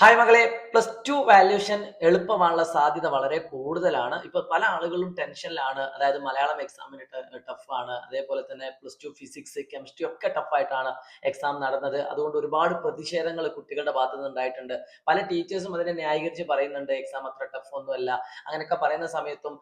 Hi മകളെ plus two valuation എളുപ്പമാണുള്ള സാധ്യത വളരെ കൂടുതലാണ്. ഇപ്പൊ പല ആളുകളും ടെൻഷനിലാണ് അതായത് മലയാളം എക്സാമിന് ടഫാണ് അതേപോലെ തന്നെ പ്ലസ് ടു ഫിസിക്സ് കെമിസ്ട്രി ഒക്കെ ടഫായിട്ടാണ് എക്സാം നടന്നത്. അതുകൊണ്ട് ഒരുപാട് പ്രതിഷേധങ്ങൾ കുട്ടികളുടെ ഭാഗത്തു നിന്ന് ഉണ്ടായിട്ടുണ്ട്. പല ടീച്ചേഴ്സും അതിനെ ന്യായീകരിച്ച് പറയുന്നുണ്ട് എക്സാം അത്ര ടഫ് ഒന്നുമല്ല. അങ്ങനെയൊക്കെ പറയുന്ന സമയത്തും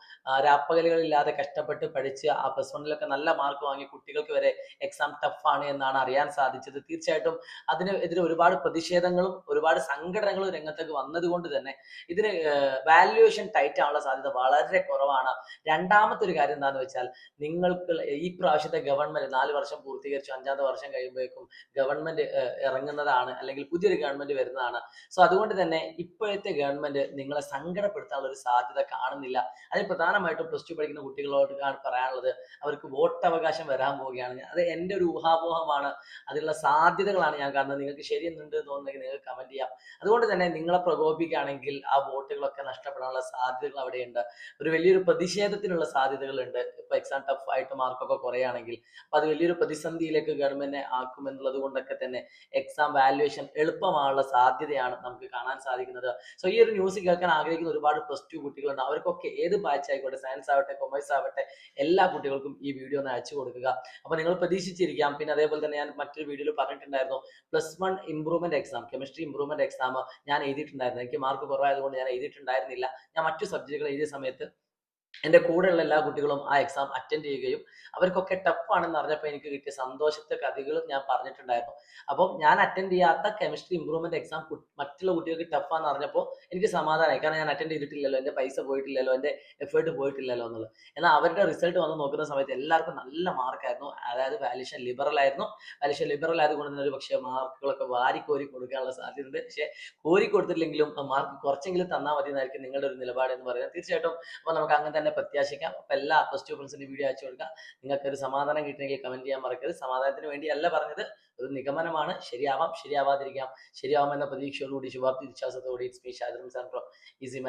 രാപ്പകലുകളില്ലാതെ കഷ്ടപ്പെട്ട് പഠിച്ച് ആ പ്ലസ് വണ്ണിലൊക്കെ നല്ല മാർക്ക് വാങ്ങി കുട്ടികൾക്ക് വരെ എക്സാം ടഫാണ് എന്നാണ് അറിയാൻ സാധിച്ചത്. തീർച്ചയായിട്ടും അതിനെതിരെ ഒരുപാട് പ്രതിഷേധങ്ങളും ഒരുപാട് സങ്കടങ്ങളും രംഗത്തേക്ക് വന്നതുകൊണ്ട് തന്നെ ഇതിന് വാല്യുവേഷൻ ടൈറ്റ് ആവാനുള്ള സാധ്യത വളരെ കുറവാണ്. രണ്ടാമത്തെ ഒരു കാര്യം എന്താണെന്ന് വെച്ചാൽ നിങ്ങൾക്ക് ഈ പ്രാവശ്യത്തെ ഗവൺമെന്റ് നാല് വർഷം പൂർത്തീകരിച്ചു അഞ്ചാമത്തെ വർഷം കഴിയുമ്പോഴേക്കും ഗവൺമെന്റ് ഇറങ്ങുന്നതാണ് അല്ലെങ്കിൽ പുതിയൊരു ഗവൺമെന്റ് വരുന്നതാണ്. സോ അതുകൊണ്ട് തന്നെ ഇപ്പോഴത്തെ ഗവൺമെന്റ് നിങ്ങളെ സങ്കടപ്പെടുത്താനുള്ള ഒരു സാധ്യത കാണുന്നില്ല. അതിൽ പ്രധാനമായിട്ടും പ്ലസ് ടു പഠിക്കുന്ന കുട്ടികളോട് ആണ് പറയാനുള്ളത് അവർക്ക് വോട്ട് അവകാശം വരാൻ പോവുകയാണ്. അത് എന്റെ ഒരു ഊഹാപോഹമാണ്. അതിലുള്ള സാധ്യതകളാണ് ഞാൻ കാണുന്നത്. നിങ്ങൾക്ക് ശരിയെന്നുണ്ട് തോന്നുന്നെങ്കിൽ നിങ്ങൾക്ക് കമന്റ് ചെയ്യാം. അതുകൊണ്ട് തന്നെ നിങ്ങളെ പ്രകോപിക്കുകയാണെങ്കിൽ ആ വോട്ടുകളൊക്കെ നഷ്ടപ്പെടാനുള്ള സാധ്യതകൾ അവിടെയുണ്ട്. ഒരു വലിയൊരു പ്രതിഷേധത്തിനുള്ള സാധ്യതകളുണ്ട്. ഇപ്പൊ എക്സാം ടഫ് ആയിട്ട് മാർക്കൊക്കെ കുറയുകയാണെങ്കിൽ അപ്പൊ അത് വലിയൊരു പ്രതിസന്ധിയിലേക്ക് ഗവൺമെന്റിനെ ആക്കും എന്നുള്ളത് കൊണ്ടൊക്കെ തന്നെ എക്സാം വാല്യുവേഷൻ എളുപ്പമായുള്ള സാധ്യതയാണ് നമുക്ക് കാണാൻ സാധിക്കുന്നത്. സോ ഈ ഒരു ന്യൂസ് കേൾക്കാൻ ആഗ്രഹിക്കുന്ന ഒരുപാട് പ്ലസ് ടു കുട്ടികളുണ്ട്. അവർക്കൊക്കെ ഏത് ബാച്ച് ആയിക്കോട്ടെ സയൻസ് ആവട്ടെ കൊമേഴ്സ് ആവട്ടെ എല്ലാ കുട്ടികൾക്കും ഈ വീഡിയോ ഒന്ന് അയച്ചു കൊടുക്കുക. അപ്പൊ നിങ്ങൾ പ്രതീക്ഷിച്ചിരിക്കാം. പിന്നെ അതേപോലെ തന്നെ ഞാൻ മറ്റൊരു വീഡിയോയിൽ പറഞ്ഞിട്ടുണ്ടായിരുന്നു. Plus one improvement exam chemistry improvement exam ഞാൻ എഴുതിയിട്ടുണ്ടായിരുന്നു. എനിക്ക് മാർക്ക് കുറവായതുകൊണ്ട് ഞാൻ എഴുതിയിട്ടുണ്ടായിരുന്നില്ല. ഞാൻ മറ്റു സബ്ജക്റ്റുകൾ എഴുതിയ സമയത്ത് എന്റെ കൂടെയുള്ള എല്ലാ കുട്ടികളും ആ എക്സാം അറ്റൻഡ് ചെയ്യുകയും അവർക്കൊക്കെ ടഫ് ആണെന്ന് അറിഞ്ഞപ്പോൾ എനിക്ക് കിട്ടിയ സന്തോഷത്തെ കഥകളും ഞാൻ പറഞ്ഞിട്ടുണ്ടായിരുന്നു. അപ്പം ഞാൻ അറ്റൻഡ് ചെയ്യാത്ത കെമിസ്ട്രി ഇംപ്രൂവ്മെന്റ് എക്സാം മറ്റുള്ള കുട്ടികൾക്ക് ആണെന്ന് അറിഞ്ഞപ്പോൾ എനിക്ക് സമാധാനമായി കാരണം ഞാൻ അറ്റൻഡ് ചെയ്തിട്ടില്ലല്ലോ എന്റെ പൈസ പോയിട്ടില്ലല്ലോ എന്റെ എഫേർട്ട് പോയിട്ടില്ലല്ലോ എന്നുള്ളത്. എന്നാൽ അവരുടെ റിസൾട്ട് വന്ന് നോക്കുന്ന സമയത്ത് എല്ലാവർക്കും നല്ല മാർക്കായിരുന്നു അതായത് വാല്യൂഷൻ ലിബറൽ ആയിരുന്നു. വാല്യൂഷൻ ലിബറൽ ആയതുകൊണ്ട് തന്നെ ഒരു പക്ഷേ മാർക്കുകളൊക്കെ വാരി കോരി കൊടുക്കാനുള്ള സാധ്യതയുണ്ട്. പക്ഷേ കോരി കൊടുത്തില്ലെങ്കിലും മാർക്ക് കുറച്ചെങ്കിലും തന്നാൽ മതി എന്നായിരിക്കും നിങ്ങളുടെ ഒരു നിലപാട് എന്ന് പറയുന്നത്. തീർച്ചയായിട്ടും അപ്പോൾ നമുക്ക് അങ്ങനെ തന്നെ പ്രത്യാശിക്കാം. അപ്പോൾ എല്ലാ പ്ലസ് ടു ഫ്രണ്ട്സിന്റെ വീഡിയോ അയച്ചു കൊടുക്കുക നിങ്ങൾക്ക് ഒരു സമാധാനം കിട്ടണമെങ്കിൽ കമന്റ് ചെയ്യാൻ മറക്കരുത്. സമാധാനത്തിന് വേണ്ടിയല്ല പറഞ്ഞത്. ഒരു നിഗമനമാണ്. ശരിയാവാം. ശരിയാവാതിരിക്കാം. ശരിയാവാം എന്ന പ്രതീക്ഷയോടുകൂടി ശുഭാപ്തി വിശ്വാസത്തോടെ ഇറ്റ്സ് മീ ഷാജും സാൻ ഫ്രം ഈസി